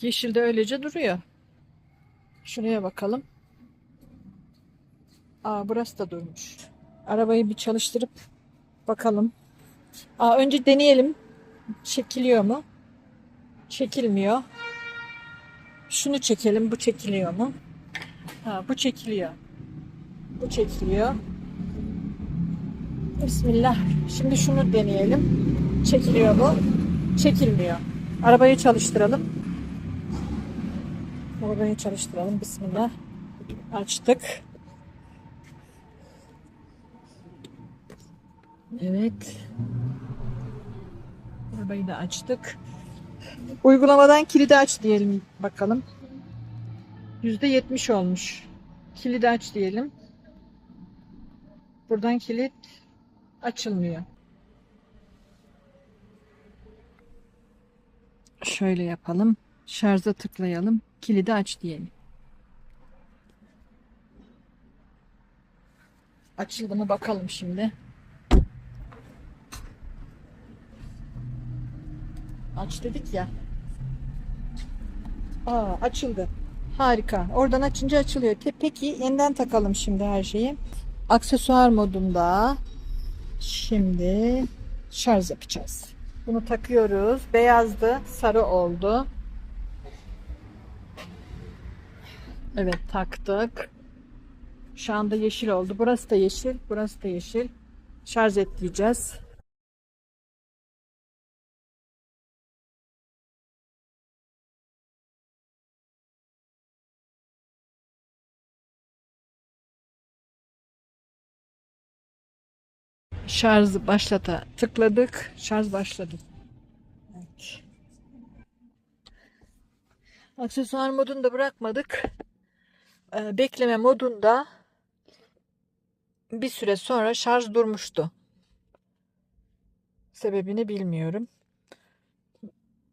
Yeşil de öylece duruyor. Şuraya bakalım. Aa burası da durmuş. Arabayı bir çalıştırıp bakalım. Aa önce deneyelim. Çekiliyor mu? Çekilmiyor. Şunu çekelim. Bu çekiliyor mu? Ha bu çekiliyor. Bu çekiliyor. Bismillah. Şimdi şunu deneyelim. Çekiliyor mu? Çekilmiyor. Arabayı çalıştıralım. Arabayı çalıştıralım. Bismillah. Açtık. Evet. Arabayı da açtık. Uygulamadan kilidi aç diyelim bakalım. %70 olmuş. Kilidi aç diyelim. Buradan kilit açılmıyor. Şöyle yapalım. Şarja tıklayalım. Kilidi aç diyelim. Açıldı mı bakalım şimdi. Aç dedik ya. Aa açıldı. Harika. Oradan açınca açılıyor. Peki yeniden takalım şimdi her şeyi. Aksesuar modunda şimdi şarj yapacağız. Bunu takıyoruz. Beyazdı, sarı oldu. Evet taktık. Şu anda yeşil oldu. Burası da yeşil, burası da yeşil. Şarj et diyeceğiz. Şarjı başlata tıkladık. Şarj başladı. Evet. Aksesuar modunu da bırakmadık. Ee, bekleme modunda bir süre sonra şarj durmuştu. Sebebini bilmiyorum.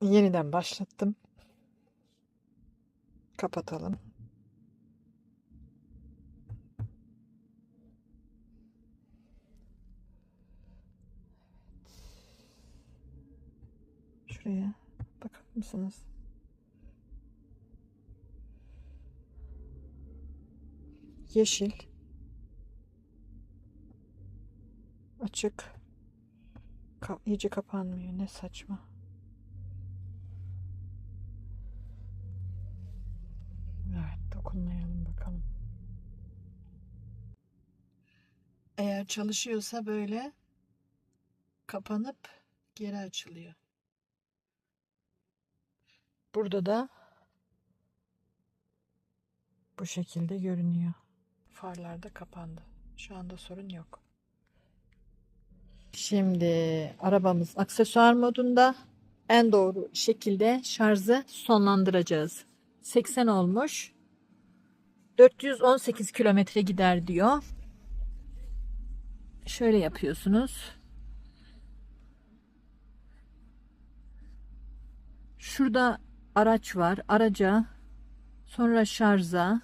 Yeniden başlattım. Kapatalım. Şuraya bakar mısınız? Yeşil. Açık. Ka iyice kapanmıyor. Ne saçma. Evet, dokunmayalım bakalım. Eğer çalışıyorsa böyle kapanıp geri açılıyor. Burada da bu şekilde görünüyor. Farlar da kapandı. Şu anda sorun yok. Şimdi arabamız aksesuar modunda en doğru şekilde şarjı sonlandıracağız. 80 olmuş. 418 kilometre gider diyor. Şöyle yapıyorsunuz. Şurada araç var. Araca sonra şarja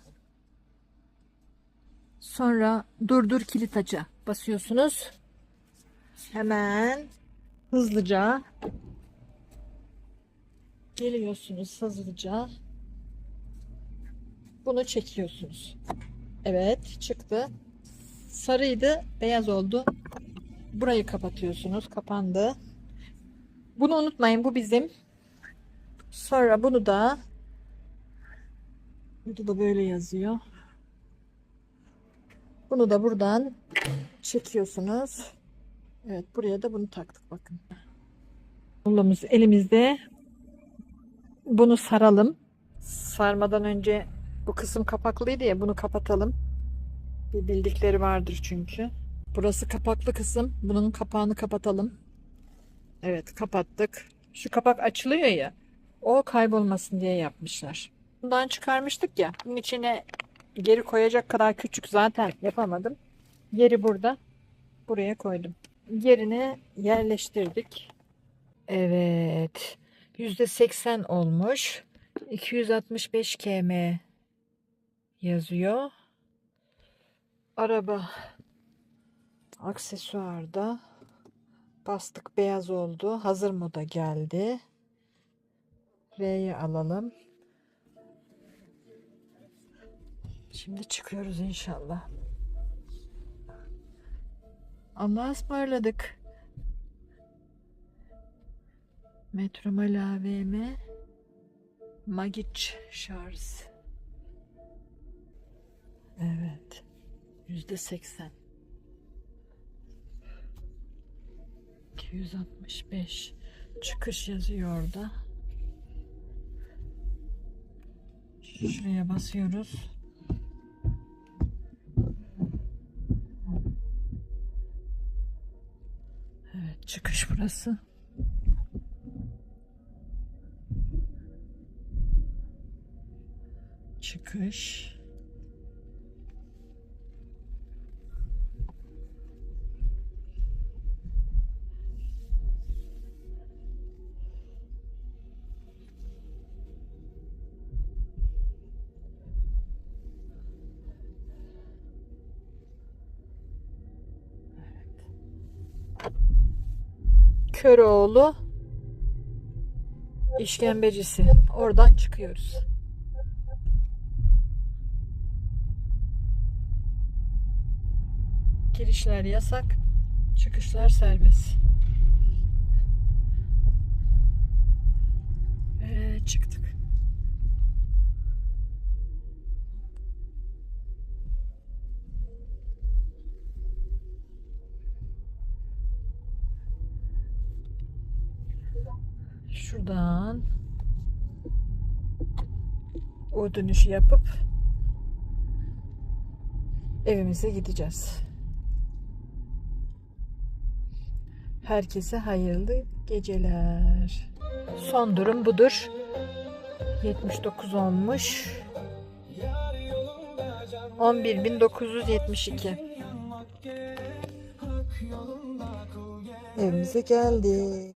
sonra durdur kilit aça basıyorsunuz. Hemen hızlıca geliyorsunuz hızlıca. Bunu çekiyorsunuz. Evet çıktı. Sarıydı beyaz oldu. Burayı kapatıyorsunuz. Kapandı. Bunu unutmayın bu bizim. Sonra bunu da burada da böyle yazıyor. Bunu da buradan çekiyorsunuz. Evet buraya da bunu taktık bakın. Rullomuz elimizde. Bunu saralım. Sarmadan önce bu kısım kapaklıydı ya bunu kapatalım. Bir bildikleri vardır çünkü. Burası kapaklı kısım. Bunun kapağını kapatalım. Evet kapattık. Şu kapak açılıyor ya. O kaybolmasın diye yapmışlar. Bundan çıkarmıştık ya. Bunun içine geri koyacak kadar küçük zaten yapamadım. Yeri burada. Buraya koydum. Yerine yerleştirdik. Evet. %80 olmuş. 265 km yazıyor. Araba aksesuarda bastık beyaz oldu. Hazır moda geldi. R'yi alalım. Şimdi çıkıyoruz inşallah. Allah'a ısmarladık. Metromal AVM Magic şarj. Evet. Yüzde seksen. 265 çıkış yazıyor orada. Şuraya basıyoruz. Çıkış burası. Çıkış. Köroğlu işkembecisi. Oradan çıkıyoruz. Girişler yasak, çıkışlar serbest. Ve çıktık. Şuradan o dönüşü yapıp evimize gideceğiz. Herkese hayırlı geceler. Son durum budur. 79 olmuş. 11.972 Evimize geldik.